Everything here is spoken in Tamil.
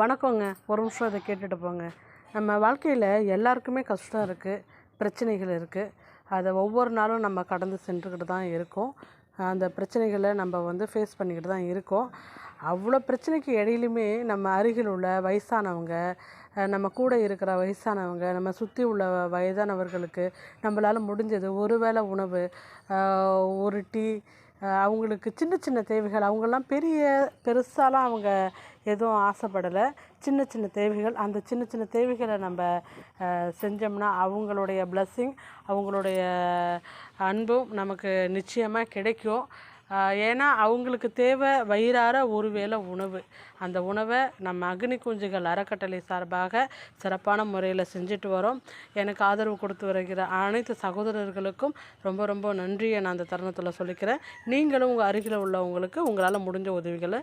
வணக்கங்க. ஒரு நிமிஷம் அதை கேட்டுட்டு போங்க. நம்ம வாழ்க்கையில் எல்லாருக்குமே கஷ்டம் இருக்குது பிரச்சனைகள் இருக்குது அதை ஒவ்வொரு நாளும் நம்ம கடந்து சென்றுக்கிட்டு தான் இருக்கோம். அந்த பிரச்சனைகளை நம்ம வந்து ஃபேஸ் பண்ணிக்கிட்டு தான் இருக்கோம். அவ்வளோ பிரச்சனைக்கு இடையிலுமே நம்ம அருகில் உள்ள வயசானவங்க நம்ம கூட இருக்கிற வயசானவங்க நம்ம சுற்றி உள்ள வயதானவர்களுக்கு நம்மளால் முடிஞ்சது ஒரு வேளை உணவு ஒரு டீ அவங்களுக்கு சின்ன சின்ன தேவைகள் அவங்கெல்லாம் பெரிய பெருசாலாம் அவங்க எதுவும் ஆசைப்படலை. சின்ன சின்ன தேவைகள் அந்த சின்ன சின்ன தேவைகளை நம்ம செஞ்சோம்னா அவங்களுடைய blessing அவங்களுடைய அன்பும் நமக்கு நிச்சயமாக கிடைக்கும். ஏன்னா அவங்களுக்கு தேவை வயிறார ஒரு வேளை உணவு. அந்த உணவை நம்ம அக்னி குஞ்சுகள் அறக்கட்டளை சார்பாக சிறப்பான முறையில் செஞ்சுட்டு வரோம். எனக்கு ஆதரவு கொடுத்து வருகிற அனைத்து சகோதரர்களுக்கும் ரொம்ப ரொம்ப நன்றியை நான் அந்த தருணத்தில் சொல்லிக்கிறேன். நீங்களும் உங்கள் அருகில் உள்ளவங்களுக்கு உங்களால் முடிஞ்ச உதவிகளை